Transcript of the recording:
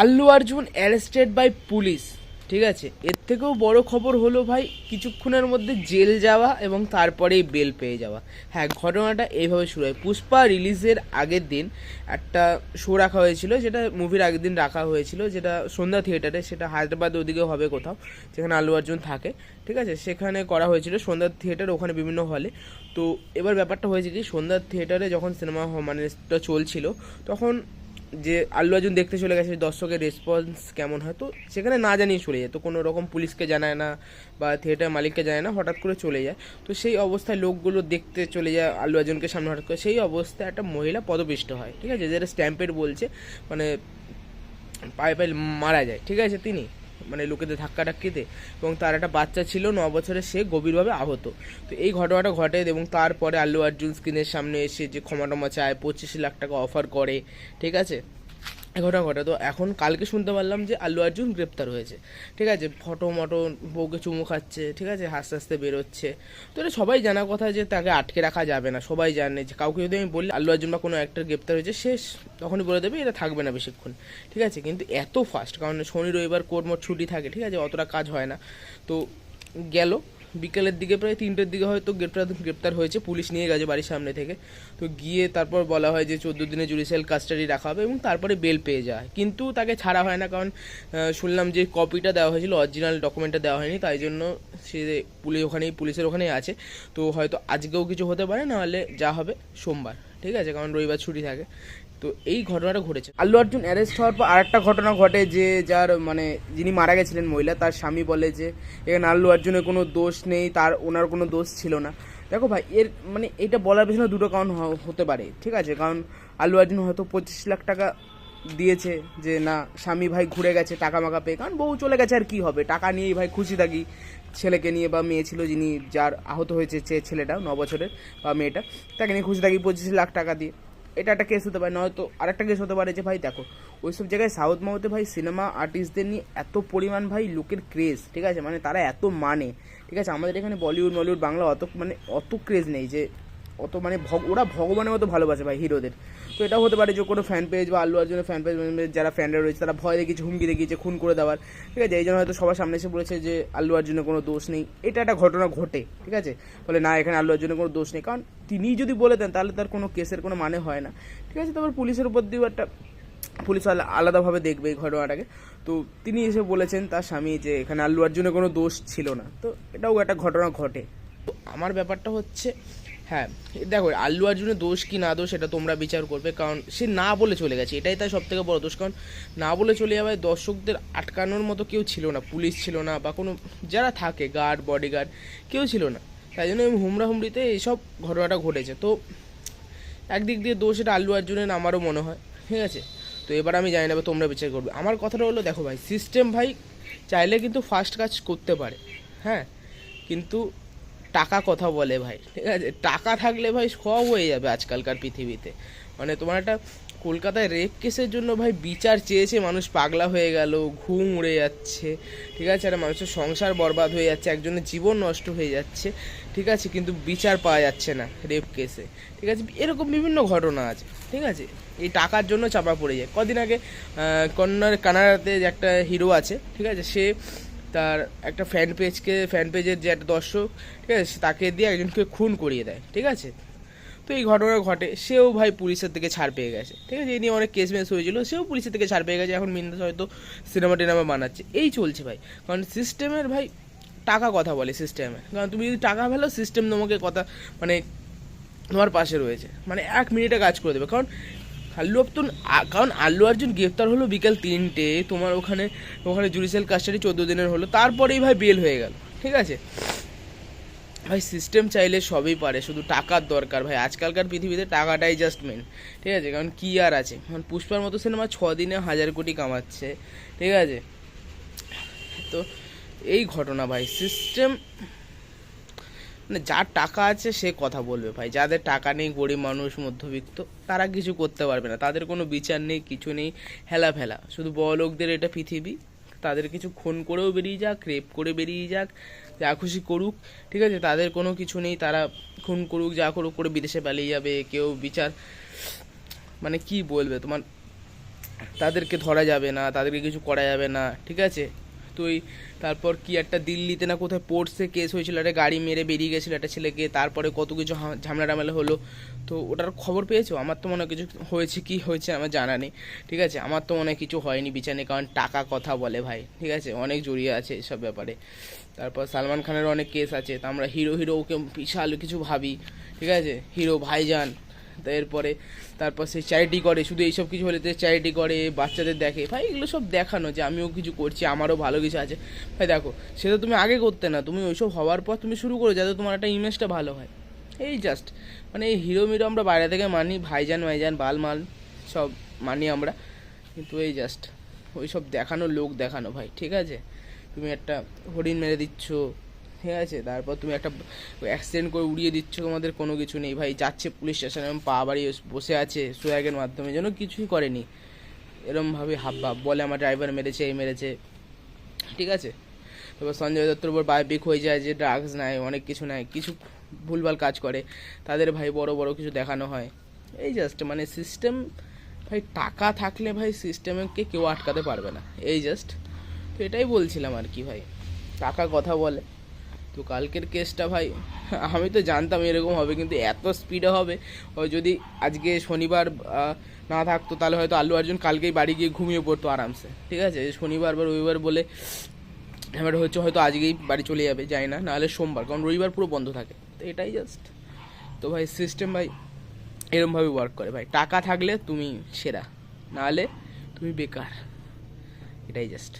Allu Arjun arrested by police ঠিক আছে? এর থেকেও বড় খবর হলো ভাই, কিছুক্ষণের মধ্যে জেল যাওয়া এবং তারপরেই বেল পেয়ে যাওয়া। হ্যাঁ ঘটনাটা এইভাবে শুরু হয়। পুষ্পা রিলিজের আগের দিন একটা শো রাখা হয়েছিল, যেটা মুভির আগের দিন রাখা হয়েছিল, যেটা সন্ধ্যা থিয়েটারে সেটা হায়দ্রাবাদ ওদিকে হবে কোথাও, যেখানে আল্লু অর্জুন থাকে। ঠিক আছে? সেখানে করা হয়েছিল সন্ধ্যা থিয়েটার ওখানে বিভিন্ন হলে তো এবার ব্যাপারটা হয়েছে কি, সন্ধ্যা থিয়েটারে যখন সিনেমা মানে চলছিল, তখন যে আল্লু অর্জুন দেখতে চলে গেছে দর্শকের রেসপন্স কেমন হয়, তো সেখানে না জানিয়ে চলে যায়। তো কোনো রকম পুলিশকে জানায় না বা থিয়েটার মালিককে জানায় না, হঠাৎ করে চলে যায়। তো সেই অবস্থায় লোকগুলো দেখতে চলে যায় আল্লু অর্জুনকে সামনে, হঠাৎ করে সেই অবস্থায় একটা মহিলা পদপিষ্ট হয়, ঠিক আছে? যেটা স্ট্যাম্পেড বলছে মানে পায়ে পায়ে মারা যায়, ঠিক আছে, তিনি? মানে লোকেদের ধাক্কা ধাক্কিতে এবং তার একটা বাচ্চা ছিল, ন বছরের, সে গভীরভাবে আহত। তো এই ঘটনাটা ঘটে এবং তারপরে আল্লু আর্জুন স্ক্রিনের সামনে এসে যে ক্ষমা টমা চায়, পঁচিশ লাখ টাকা অফার করে, ঠিক আছে? ঘটনা ঘটে তো এখন কালকে শুনতে পারলাম যে আল্লু অর্জুন গ্রেপ্তার হয়েছে। ঠিক আছে? ফটো মটো, বউকে চুমু খাচ্ছে, ঠিক আছে? হাসতে হাসতে বেরোচ্ছে। তো এটা সবাই জানা কথা যে তাকে আটকে রাখা যাবে না। সবাই জানে যে কাউকে যদি আমি বলি আল্লু অর্জুন বা কোনো একটা গ্রেপ্তার হয়েছে শেষ তখনই বলে দেবে এটা থাকবে না বেশিক্ষণ। ঠিক আছে? কিন্তু এত ফাস্ট কারণ শনি রবিবার কোর্ট মোট ছুটি থাকে, ঠিক আছে? অতটা কাজ হয় না। তো গেল। বিকেলের দিকে প্রায় তিনটের দিকে হয়তো গ্রেপ্তার গ্রেপ্তার হয়েছে, পুলিশ নিয়ে গেছে বাড়ির সামনে থেকে। তো গিয়ে তারপর বলা হয় যে চোদ্দ দিনে জুডিশিয়াল কাস্টাডি রাখা হবে এবং তারপরে বেল পেয়ে যায়। কিন্তু তাকে ছাড়া হয় না কারণ শুনলাম যে কপিটা দেওয়া হয়েছিল অরিজিনাল ডকুমেন্টটা দেওয়া হয়নি, তাই জন্য সে পুলিশ ওখানেই, পুলিশের ওখানেই আছে। তো হয়তো আজকেও কিছু হতে পারে, নাহলে যা হবে সোমবার। ঠিক আছে, কারণ রবিবার ছুটি থাকে। তো এই ঘটনাটা ঘটেছে। আল্লু অর্জুন অ্যারেস্ট হওয়ার পর আরেকটা ঘটনা ঘটে যে যার মানে যিনি মারা গেছিলেন মহিলা, তার স্বামী বলে যে, এখানে আল্লু অর্জুনের কোনো দোষ নেই, তার ওনার কোনো দোষ ছিল না। দেখো ভাই, এর মানে এটা বলার পেছনে দুটো কারণ হতে পারে, ঠিক আছে? কারণ আল্লু অর্জুন হয়তো পঁচিশ লাখ টাকা দিয়েছে যে, না, স্বামী ভাই ঘুরে গেছে, টাকা মাকা পেয়ে। কারণ বউ চলে গেছে আর কি হবে? টাকা নিয়েই ভাই খুশি থাকি। ছেলেকে নিয়ে বা মেয়ে ছিল যিনি যার আহত হয়েছে যে ছেলেটা, ন বছরের, বা মেয়েটা, তাকে নিয়ে খুশি থাকি পঁচিশ লাখ টাকা দিয়ে। এটা একটা কেস হতে পারে, নয়তো আরেকটা কেস হতে পারে যে, ভাই, দেখো ওই সব জায়গায় সাউথ মাউথে ভাই সিনেমা আর্টিস্টদের নিয়ে এত পরিমাণ ভাই লোকের ক্রেজ ঠিক আছে? মানে তারা এত মানে ঠিক আছে? আমাদের এখানে বলিউড, মলিউড, বাংলা অত মানে অত ক্রেজ নেই যে অত মানে ওরা ভগবানের মতো ভালোবাসে ভাই হিরোদের। তো এটাও হতে পারে যে কোনো ফ্যান পেজ বা আল্লু অর্জুনের ফ্যান পেজ যারা ফ্যানরা রয়েছে, তারা ভয় দেখিয়েছে, হুমকি দেখিয়েছে, খুন করে দেওয়ার। ঠিক আছে? এই জন্য হয়তো সবার সামনে এসে বলেছে যে আল্লু অর্জুনের কোনো দোষ নেই। এটা একটা ঘটনা ঘটে, ঠিক আছে? বলে না, এখানে আল্লু অর্জুনের কোনো দোষ নেই। কারণ তিনি যদি বলে দেন, তাহলে তার কোনো কেসের কোনো মানে হয় না। ঠিক আছে? তারপর পুলিশের উপর দিয়েও একটা পুলিশ আলাদাভাবে দেখবে এই ঘটনাটাকে। তো তিনি এসে বলেছেন তার স্বামী যে এখানে আল্লু অর্জুনের কোনো দোষ ছিল না। তো এটাও একটা ঘটনা ঘটে। তো আমার ব্যাপারটা হচ্ছে হ্যাঁ দেখো, আল্লু আর্জুনের দোষ কি না দোষ এটা তোমরা বিচার করবে, কারণ সে না বলে চলে গেছে, এটাই তার সব থেকে বড় দোষ, কারণ না বলে চলে যাওয়ায় দর্শকদের আটকানোর মতো কেউ ছিল না, পুলিশ ছিল না, বা কোনো, যারা থাকে গার্ড বডিগার্ড কেউ ছিল না। তাই জন্য হুমড়া হুমড়িতে এইসব ঘটনাটা ঘটেছে। তো একদিক দিয়ে দোষ এটা আল্লু আর্জুনের আমারও মনে হয়, ঠিক আছে? তো এবার আমি জানি না তোমরা বিচার করবে। আমার কথাটা হলো, দেখো ভাই সিস্টেম ভাই চাইলে কিন্তু ফার্স্ট কাজ করতে পারে হ্যাঁ? কিন্তু টাকা কথা বলে ভাই ঠিক আছে? টাকা থাকলে ভাই সব হয়ে যাবে আজকালকার পৃথিবীতে। মানে তোমার একটা কলকাতায় রেপ কেসের জন্য ভাই বিচার চেয়েছে মানুষ পাগলা হয়ে গেল ঘুম উড়ে যাচ্ছে ঠিক আছে? আর মানুষের সংসার বরবাদ হয়ে যাচ্ছে একজনের জীবন নষ্ট হয়ে যাচ্ছে ঠিক আছে? কিন্তু বিচার পাওয়া যাচ্ছে না রেপ কেসে ঠিক আছে? এরকম বিভিন্ন ঘটনা আছে ঠিক আছে? এই টাকার জন্য চাপা পড়ে যায়। কদিন আগে আহ, কন্নড় কানাডাতে একটা হিরো আছে ঠিক আছে? সে তার একটা ফ্যান পেজকে ফ্যান পেজের যে একটা দর্শক, ঠিক আছে তাকে দিয়ে একজনকে খুন করিয়ে দেয়, ঠিক আছে? তো এই ঘটনা ঘটে, সেও ভাই পুলিশের থেকে ছাড় পেয়ে গেছে, ঠিক আছে? এই নিয়ে অনেক কেস মেস হয়েছিল, সেও পুলিশের থেকে ছাড় পেয়ে গেছে, এখন মিন্দাস হয়তো সিনেমা টিনেমা বানাচ্ছে, এই চলছে ভাই। কারণ সিস্টেমের ভাই টাকা কথা বলে সিস্টেমে কারণ তুমি যদি টাকা ফেলো সিস্টেম তোমাকে কথা মানে তোমার পাশে রয়েছে। মানে এক মিনিটে কাজ করে দেবে। কারণ আল্লু অর্জুন কারণ আল্লু অর্জুন গ্রেপ্তার হলো বিকাল তিনটে, তোমার ওখানে ওখানে জুডিশিয়াল কাস্টাডি চোদ্দ দিনের হলো, তারপরেই ভাই বেল হয়ে গেল, ঠিক আছে? ভাই সিস্টেম চাইলে সবই পারে, শুধু টাকার দরকার ভাই, আজকালকার পৃথিবীতে টাকাটাই জাস্ট মেন ঠিক আছে? কারণ কি আর আছে? কারণ পুষ্পার মতো সিনেমা ছ দিনে হাজার কোটি কামাচ্ছে, ঠিক আছে? তো এই ঘটনা ভাই সিস্টেম মানে যার টাকা আছে সে কথা বলবে ভাই। যাদের টাকা নেই, গরিব মানুষ, মধ্যবিত্ত, তারা কিছু করতে পারবে না। তাদের কোনো বিচার নেই, কিছু নেই হেলা ফেলা শুধু বড়লোকদের এটা পৃথিবী। তাদের কিছু খুন করেও বেরিয়ে যাক, রেপ করে বেরিয়ে যাক, যা খুশি করুক, ঠিক আছে? তাদের কোনো কিছু নেই, তারা খুন করুক, যা করুক করে বিদেশে পালিয়ে যাবে, কেউ বিচার মানে কি বলবে? তোমার, তাদেরকে ধরা যাবে না, তাদেরকে কিছু করা যাবে না, ঠিক আছে? তুই, তারপর কি একটা দিল্লিতে না কোথায় পড়ছে কেস হয়েছিল, একটা গাড়ি মেরে বেরিয়ে গেছিল একটা ছেলেকে, তারপরে কত কিছু ঝামেলা টামেলা হলো। তো ওটার খবর পেয়েছ? আমার তো মনে কিছু হয়েছে কি হয়েছে আমার জানা নেই। ঠিক আছে? আমার তো মনে কিছু হয়নি বিচারে কারণ টাকা কথা বলে ভাই। ঠিক আছে? অনেক জড়িয়ে আছে এসব ব্যাপারে। তারপর সালমান খানের অনেক কেস আছে। তা আমরা হিরো হিরো ওকে বিশাল কিছু ভাবি। ঠিক আছে? হিরো ভাইজান। তা এরপরে তারপর সে চ্যারিটি করে, শুধু এইসব কিছু হলে চ্যারিটি করে, বাচ্চাদের দেখে। ভাই, এগুলো সব দেখানো যে আমিও কিছু করছি, আমারও ভালো কিছু আছে। ভাই, দেখো, সেটা তুমি আগে করতে না, তুমি ওইসব হওয়ার পর তুমি শুরু করো যাতে তোমার একটা ইমেজটা ভালো হয়। এই জাস্ট মানে এই হিরো মিরো আমরা বাইরে থেকে মানি, ভাইজান ভাইজান বাল মাল সব মানি আমরা। কিন্তু এই জাস্ট ওইসব দেখানো, লোক দেখানো ভাই, ঠিক আছে? তুমি একটা হরিণ মেরে দিচ্ছ ঠিক আছে, তারপর তুমি একটা অ্যাক্সিডেন্ট করে উড়িয়ে দিচ্ছ, তোমাদের কোনো কিছু নেই। ভাই, যাচ্ছে পুলিশ স্টেশনে এরম পা বাড়িয়ে বসে আছে সোয়াগের মাধ্যমে, যেন কিছুই করেনি। এরমভাবে হাব ভাব বলে, আমার ড্রাইভার মেরেছে, এই মেরেছে। ঠিক আছে? তারপর সঞ্জয় দত্তর উপর বায়োপিক হয়ে যায় যে ড্রাগস নেয় অনেক কিছু নেয় কিছু ভুলভাল কাজ করে। তাদের ভাই বড় বড় কিছু দেখানো হয়। এই জাস্ট মানে সিস্টেম ভাই, টাকা থাকলে ভাই সিস্টেমকে কেউ আটকাতে পারবে না। এই জাস্ট তো এটাই বলছিলাম আর কি ভাই। টাকা কথা বলে। তো কালকের কেসটা ভাই, আমি তো জানতাম এরকম হবে, কিন্তু এত স্পিডে হবে যদি আজকে শনিবার না থাকতো, তাহলে হয়তো আল্লু অর্জুন কালকেই বাড়ি গিয়ে ঘুমিয়ে পড়তো আরামসে, ঠিক আছে? শনিবার বা রবিবার বলে এবার হচ্ছে হয়তো আজকেই বাড়ি চলে যাবে, যাই না, নাহলে সোমবার, কারণ রবিবার পুরো বন্ধ থাকে। তো এটাই জাস্ট তো ভাই সিস্টেম ভাই এরমভাবে ওয়ার্ক করে ভাই। টাকা থাকলে তুমি সেরা, নাহলে তুমি বেকার। এটাই জাস্ট